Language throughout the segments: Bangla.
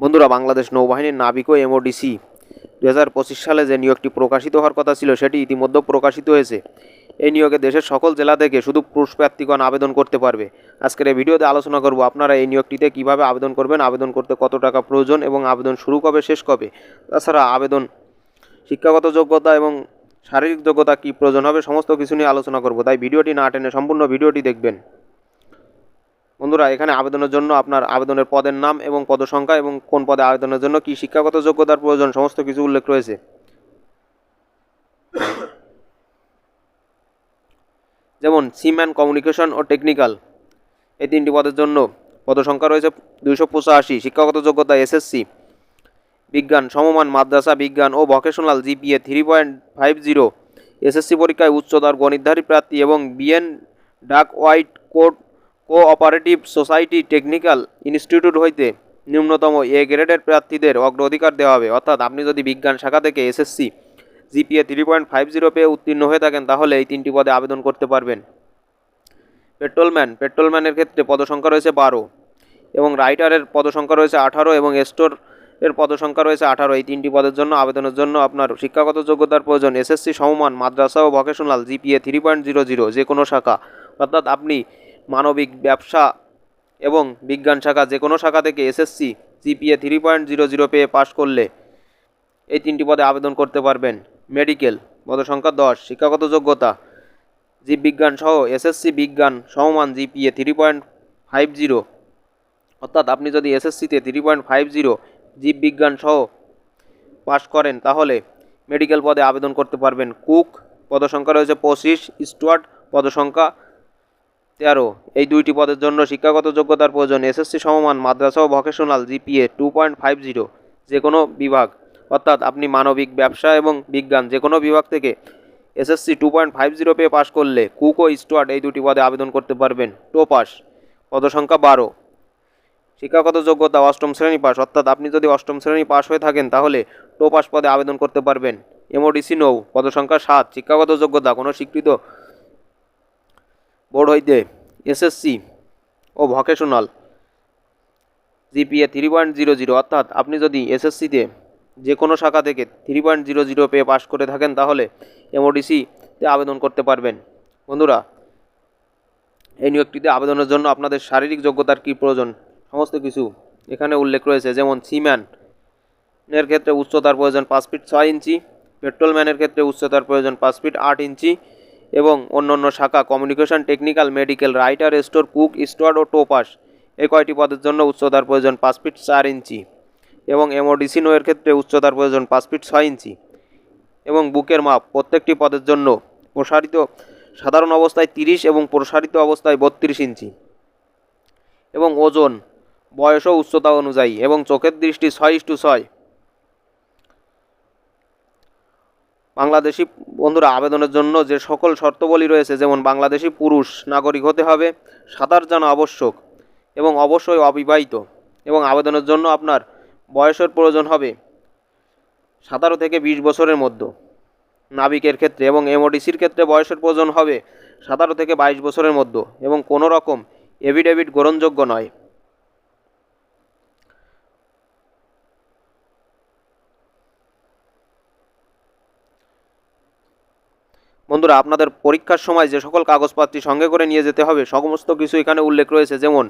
বন্ধুরা, বাংলাদেশ নৌবাহিনীর নাবিক এমওডিসি দু হাজার পঁচিশ সালে যে নিয়োগটি প্রকাশিত হওয়ার কথা ছিল, সেটি ইতিমধ্যে প্রকাশিত হয়েছে। এই নিয়োগে দেশের সকল জেলা থেকে শুধু পুরুষ প্রার্থীগণ আবেদন করতে পারবে। আজকের এই ভিডিওতে আলোচনা করব আপনারা এই নিয়োগটিতে কীভাবে আবেদন করবেন, আবেদন করতে কত টাকা প্রয়োজন এবং আবেদন শুরু কবে, শেষ কবে? তাছাড়া আবেদন শিক্ষাগত যোগ্যতা এবং শারীরিক যোগ্যতা কী প্রয়োজন হবে, সমস্ত কিছু নিয়ে আলোচনা করব। তাই ভিডিওটি না টেনে সম্পূর্ণ ভিডিওটি দেখবেন। বন্ধুরা, এখানে আবেদনের জন্য আপনার আবেদনের পদের নাম এবং পদসংখ্যা এবং কোন পদে আবেদনের জন্য কি শিক্ষাগত যোগ্যতার প্রয়োজন, সমস্ত কিছু উল্লেখ রয়েছে। যেমন সিম্যান কমিউনিকেশন ও টেকনিক্যাল, এই তিনটি পদের জন্য পদসংখ্যা রয়েছে দুইশো পঁচাশি, শিক্ষাগত যোগ্যতা এসএসসি, বিজ্ঞান, সমমান, মাদ্রাসা বিজ্ঞান ও vocational GPA three point five zero, SSC পরীক্ষায় উচ্চতর গণিতধারী প্রার্থী এবং বিএন ডাক white code cooperative society technical institute হইতে নিম্নতম এ গ্রেডের প্রার্থীদের অগ্রাধিকার দেওয়া হবে। অর্থাৎ আপনি যদি বিজ্ঞান শাখা থেকে SSC, GPA three point five zero পেয়ে উত্তীর্ণ হয়ে থাকেন, তাহলে এই তিনটি পদে আবেদন করতে পারবেন। পেট্রোলম্যান, পেট্রোলম্যানের ক্ষেত্রে পদসংখ্যা রয়েছে বারো এবং রাইটারের পদসংখ্যা রয়েছে আঠারো এবং স্টোর এর পদসংখ্যা রয়েছে আঠারো। এই তিনটি পদের জন্য, আবেদনের জন্য আপনার শিক্ষাগত যোগ্যতার প্রয়োজন। এসএসসি সমমান, মাদ্রাসা ও vocational, GPA three point zero zero যে কোনো শাখা। অর্থাৎ আপনি মানবিক ব্যবসা এবং বিজ্ঞান শাখা যে কোনো শাখা থেকে SSC, GPA three point zero zero পেয়ে পাশ করলে এই তিনটি পদে আবেদন করতে পারবেন। মেডিকেল, পদসংখ্যা দশ, শিক্ষাগত যোগ্যতা জীববিজ্ঞান সহ এসএসসি বিজ্ঞান সমমান GPA three point five zero অর্থাৎ আপনি যদি এসএসসিতে থ্রি পয়েন্ট ফাইভ জিরো জীববিজ্ঞান সহ পাশ করেন, তাহলে মেডিকেল পদে আবেদন করতে পারবেন। কুক, পদসংখ্যা রয়েছে পঁচিশ, স্টুয়ার্ট, পদসংখ্যা তেরো। এই দুইটি পদের জন্য শিক্ষাগত যোগ্যতার প্রয়োজন। এসএসসি সমমান মাদ্রাসা ও vocational GPA two point five zero যে কোনো বিভাগ। অর্থাৎ আপনি মানবিক ব্যবসা এবং বিজ্ঞান যে কোনো বিভাগ থেকে SSC two point five zero পেয়ে পাশ করলে কুক ও স্টুয়ার্ট এই দুটি পদে আবেদন করতে পারবেন। টো পাস পদসংখ্যা বারো। শিক্ষাগত যোগ্যতা অষ্টম শ্রেণি পাস অর্থাৎ আপনি যদি অষ্টম শ্রেণি পাস হয়ে থাকেন, তাহলে টো পাস পদে আবেদন করতে পারবেন। এমওডিসি নৌ, পদসংখ্যা সাত। শিক্ষাগত যোগ্যতা, কোনো স্বীকৃত বোর্ড হইতে এসএসসি ও vocational GPA three point zero zero অর্থাৎ আপনি যদি এসএসসিতে যে কোনো শাখা থেকে থ্রি পয়েন্ট জিরো জিরো পেয়ে পাশ করে থাকেন, তাহলে এমওডিসিতে আবেদন করতে পারবেন। বন্ধুরা, এই নিয়োগটিতে আবেদনের জন্য আপনাদের শারীরিক যোগ্যতার কী প্রয়োজন, সমস্ত কিছু এখানে উল্লেখ রয়েছে। যেমন সিম্যান এর ক্ষেত্রে উচ্চতার প্রয়োজন পাঁচ ফিট ছয় ইঞ্চি, পেট্রোলম্যানের ক্ষেত্রে উচ্চতার প্রয়োজন পাঁচ ফিট আট ইঞ্চি এবং অন্য অন্য শাখা communication technical medical writer store cook steward ও টোপাস এই কয়টি পদের জন্য উচ্চতার প্রয়োজন পাঁচ ফিট চার ইঞ্চি এবং এমওডিসি নোয়ের ক্ষেত্রে উচ্চতার প্রয়োজন পাঁচ ফিট ছয় ইঞ্চি এবং বুকের মাপ। প্রত্যেকটি পদের জন্য প্রসারিত সাধারণ অবস্থায় তিরিশ এবং প্রসারিত অবস্থায় বত্রিশ ইঞ্চি এবং ওজন, বয়স ও উচ্চতা অনুযায়ী এবং চোখের দৃষ্টি ছয় ইস্টু ছয়। বাংলাদেশি বন্ধুরা, আবেদনের জন্য যে সকল শর্তবলী রয়েছে, যেমন বাংলাদেশি পুরুষ নাগরিক হতে হবে, সাঁতার জানা আবশ্যক এবং অবশ্যই অবিবাহিত এবং আবেদনের জন্য আপনার বয়সের প্রয়োজন হবে সাতারো থেকে বিশ বছরের মধ্যে। নাবিকের ক্ষেত্রে এবং এমওডিসির ক্ষেত্রে বয়সের প্রয়োজন হবে সাতারো থেকে বাইশ বছরের মধ্যে এবং কোনো রকম এভিডেভিট গ্রহণযোগ্য নয়। বন্ধুরা, আপনাদের পরীক্ষার সময় যে সকল কাগজপত্রটি সঙ্গে করে নিয়ে যেতে হবে, সমস্ত কিছু এখানে উল্লেখ রয়েছে। যেমন,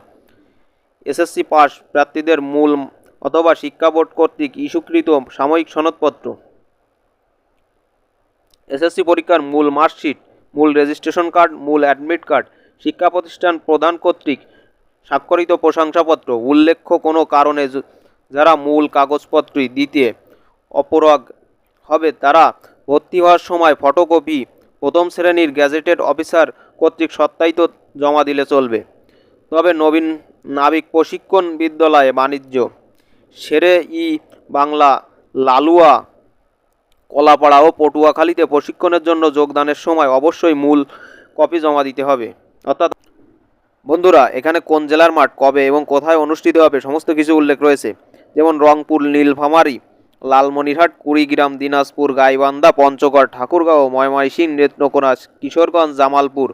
এসএসসি পাস প্রার্থীদের মূল অথবা শিক্ষা বোর্ড কর্তৃক ইস্যুকৃত সাময়িক সনদপত্র। এসএসসি পরীক্ষার মূল মার্কশিট, মূল রেজিস্ট্রেশন কার্ড, মূল অ্যাডমিট কার্ড, শিক্ষা প্রতিষ্ঠান প্রদান কর্তৃক স্বাক্ষরিত প্রশংসাপত্র, উল্লেখ্য কোনো কারণে যারা মূল কাগজপত্রই দিতে অপরাগ হবে, তারা ভর্তি হওয়ার সময় ফটোকপি প্রথম শ্রেণির গ্যাজেটেড অফিসার কর্তৃক সত্যায়িত জমা দিলে চলবে। তবে নবীন নাবিক প্রশিক্ষণ বিদ্যালয়ে বাণিজ্য। সেরে ই বাংলা, লালুয়া কলাপাড়া ও পটুয়াখালীতে প্রশিক্ষণের জন্য যোগদানের সময় অবশ্যই মূল কপি জমা দিতে হবে। অর্থাৎ বন্ধুরা, এখানে কোন জেলার মাঠ, কবে এবং কোথায় অনুষ্ঠিত হবে সমস্ত কিছু উল্লেখ রয়েছে। যেমন রংপুর, নীলফামারী লালমনিরহাট, কুড়িগ্রাম, দিনাজপুর, গাইবান্ধা, পঞ্চগড়, ঠাকুরগাঁও, ময়মনসিংহ নেত্রকোনা কিশোরগঞ্জ, জামালপুর,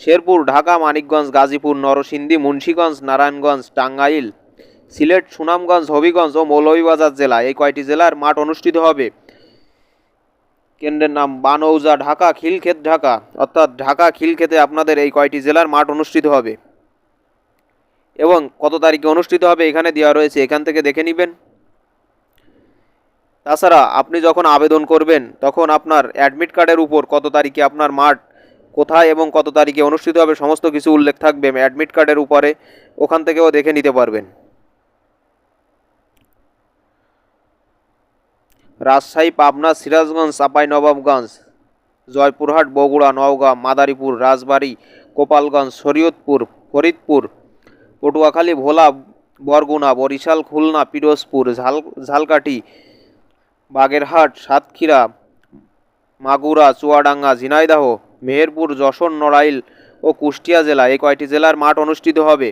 শেরপুর, ঢাকা, মানিকগঞ্জ, গাজীপুর, নরসিংদী, মুন্সীগঞ্জ, নারায়ণগঞ্জ, টাঙ্গাইল, সিলেট, সুনামগঞ্জ, হবিগঞ্জ ও মৌলভীবাজার জেলা। এই কয়টি জেলার মাঠ অনুষ্ঠিত হবে? কেন্দ্রের নাম বানৌজা, ঢাকা, খিলক্ষেত, ঢাকা। অর্থাৎ ঢাকা, খিলক্ষেতে আপনাদের এই কয়টি জেলার মাঠ অনুষ্ঠিত হবে। এবং কত তারিখে অনুষ্ঠিত হবে এখানে দেওয়া রয়েছে, এখান থেকে দেখে নেবেন। তাছাড়া আপনি যখন আবেদন করবেন, তখন আপনার অ্যাডমিট কার্ডের উপর কত তারিখে আপনার মাঠ কোথায় এবং কত তারিখে অনুষ্ঠিত হবে সমস্ত কিছু উল্লেখ থাকবে। অ্যাডমিট কার্ডের উপরে ওখান থেকেও দেখে নিতে পারবেন। রাজশাহী, পাবনা, সিরাজগঞ্জ নবাবগঞ্জ, জয়পুরহাট, বগুড়া, নওগাঁ, মাদারীপুর, রাজবাড়ী, গোপালগঞ্জ, শরীয়তপুর, ফরিদপুর, পটুয়াখালী, ভোলা, বরগুনা, বরিশাল, খুলনা, পিরোজপুর, ঝাল, ঝালকাঠি বাগেরহাট, সাতক্ষীরা, মাগুরা, চুয়াডাঙ্গা, ঝিনাইদাহ, মেহেরপুর, যশোর, নড়াইল ও কুষ্টিয়া জেলা এই কয়টি জেলার মাঠ অনুষ্ঠিত হবে?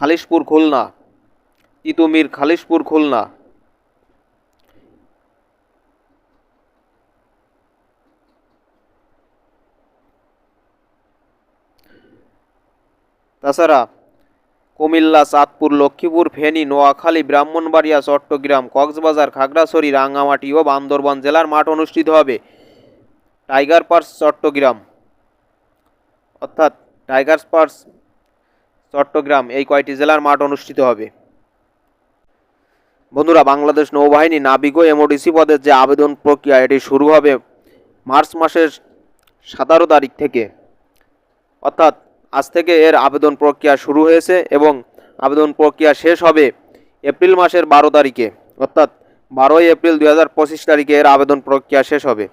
খালিশপুর, খুলনা। তিতুমির খালিশপুর, খুলনা। তাছাড়া কুমিল্লা, চাঁদপুর, লক্ষ্মীপুর, ফেনী, নোয়াখালী, ব্রাহ্মণবাড়িয়া, চট্টগ্রাম, কক্সবাজার, খাগড়াছড়ি, রাঙ্গামাটি ও বান্দরবান জেলার মাঠ অনুষ্ঠিত হবে। Tiger Pass Chittagong. অর্থাৎ টাইগার পার্স চট্টগ্রাম এই কয়টি জেলার মাঠ অনুষ্ঠিত হবে। বন্ধুরা, বাংলাদেশ নৌবাহিনী নাবিক ও এমওডিসি পদের যে আবেদন প্রক্রিয়া, এটি শুরু হবে মার্চ মাসের সতেরো তারিখ থেকে। অর্থাৎ আজ থেকে এর আবেদন প্রক্রিয়া শুরু হয়েছে এবং আবেদন প্রক্রিয়া শেষ হবে এপ্রিল মাসের বারো তারিখে। অর্থাৎ বারোই এপ্রিল দুই হাজার পঁচিশ তারিখে এর আবেদন প্রক্রিয়া শেষ হবে।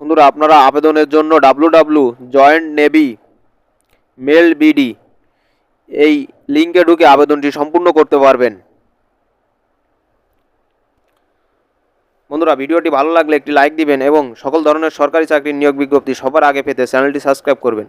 বন্ধুরা, আপনারা আবেদনের জন্য W W join navy mil BD এই লিঙ্কে ঢুকে আবেদনটি সম্পূর্ণ করতে পারবেন। বন্ধুরা, ভিডিওটি ভালো লাগলে একটি লাইক দিবেন এবং সকল ধরনের সরকারি চাকরির নিয়োগ বিজ্ঞপ্তি সবার আগে পেতে চ্যানেলটি সাবস্ক্রাইব করবেন।